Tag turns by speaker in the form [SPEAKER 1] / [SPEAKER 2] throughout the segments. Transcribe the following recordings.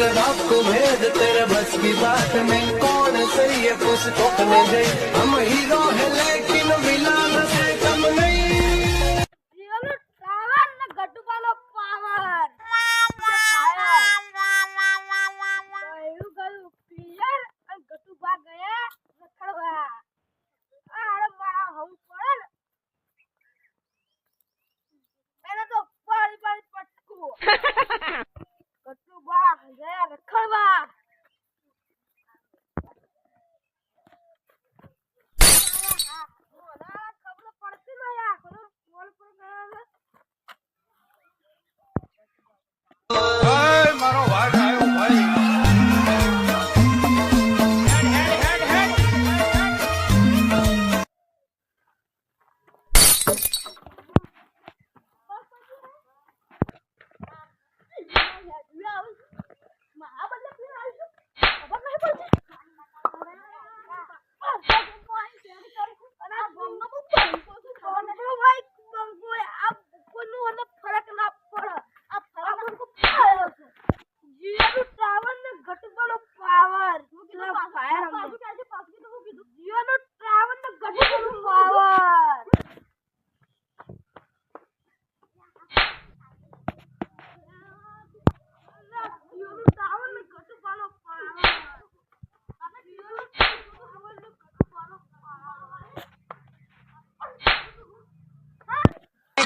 [SPEAKER 1] तेरे बाप को भेद तेरे बस की बात नहीं कौन सही है पुस्तक में गई हम हीरो है लेकिन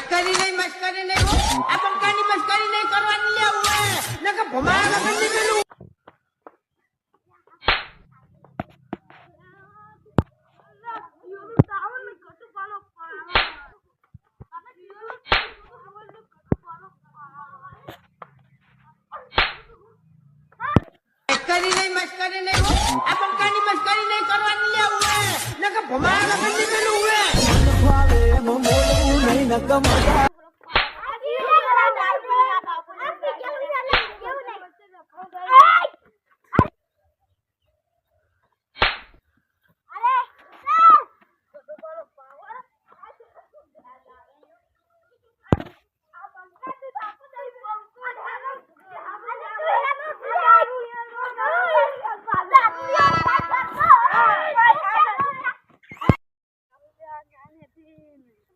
[SPEAKER 2] મસ્કરી નહીં મસ્કરી નહીં. આ બંકાની મસ્કરી નહીં કરવાની આવું નકર ભમાડા વગર નહીં પેલું મસ્કરી નહીં મસ્કરી નહીં. આ બંકાની મસ્કરી નહીં કરવાની આવું નકર ભમાડા વગર નહીં પેલું nakamada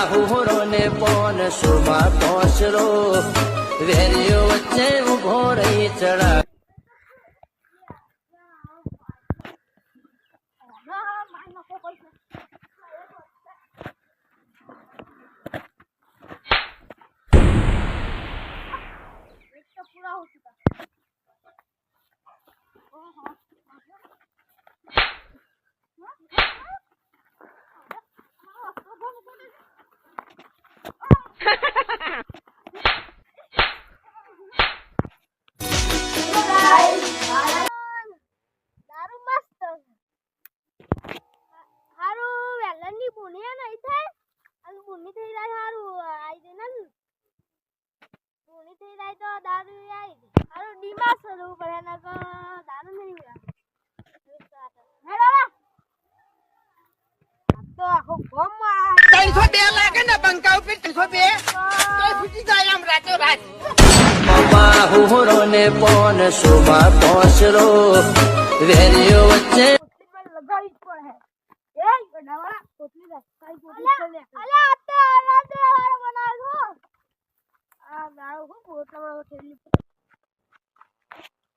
[SPEAKER 1] બાહુરો ને પોન સુમા પોસરો વેરીઓ વચ્ચે ઊભો રહી ચડા
[SPEAKER 3] દારૂ થઈ જાય હારું આઈ દે ને પૂરી
[SPEAKER 1] થઈ જાય તો દારૂ આવી હારું ડીમાસ કરવું પડે તો દારૂ નહીં
[SPEAKER 2] ત્રણસો બે લાગે ને બંકા ઉપર ત્રણસો બે છૂટી જાય આમ રાતો રાત
[SPEAKER 4] બાહુરો ને પોન
[SPEAKER 1] પડે એ કોથળી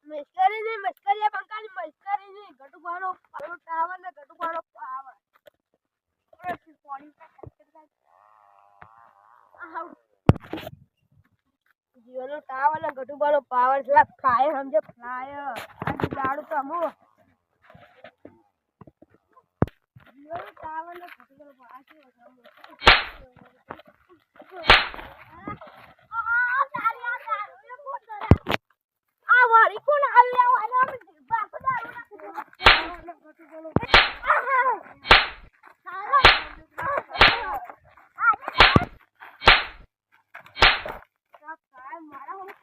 [SPEAKER 1] મસ્કરી ની મસ્કરી બંકાની મસ્કરી ની ગટુવાળો પાલો ટાવર ને ગટુવાળો પાવર ઓરે પાણી ટાવર ને ગટુવાળો પાવર છે ફ્લાયર સમજે ફ્લાયર આ દાડું તો ટાવર પાવર આ વાળી કોણ આવ્યા અને અમે બાપુ દારૂ મારા હું પડે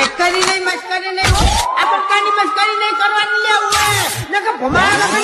[SPEAKER 2] મસ્કરી નહીં મસ્કરી નહીં હો. આ બંકાની મસ્કરી નહીં કરવાની લે ઉવે નકર ભમાયા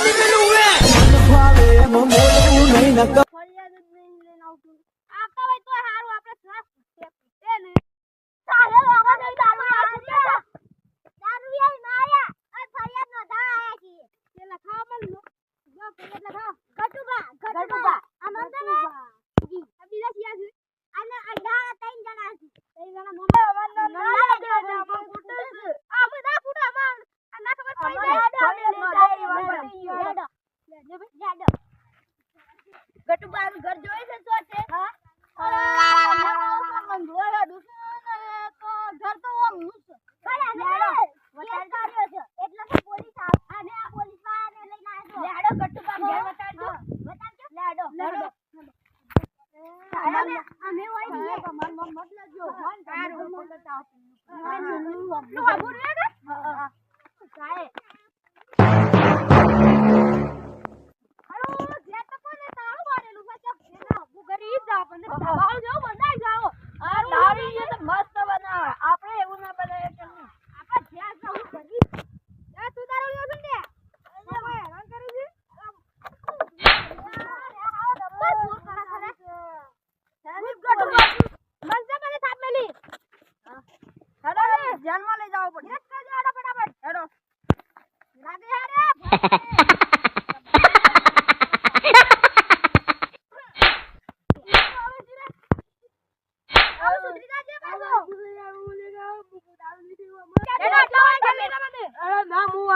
[SPEAKER 1] ગટુબા ઘર જોઈ છે શું છે હા? ઘર તો કરી જા પણ ભાવ જો બંધાઈ જાઓ. તારી મસ્ત બનાવે. આપણે એવું ના બનાવે કે આપણે જ્યાં જાવું કરી એ તું તારું લ્યો છે ને તમે હેરાન કરી છે ધ્યાનમાં લઈ જાવ પડે ફટાફટ હેડો લાગે હેડે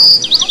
[SPEAKER 1] です。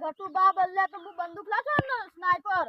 [SPEAKER 1] ઘટુ બા બલ્લે તો હું બંદૂક લાછો ને સ્નાઈપર?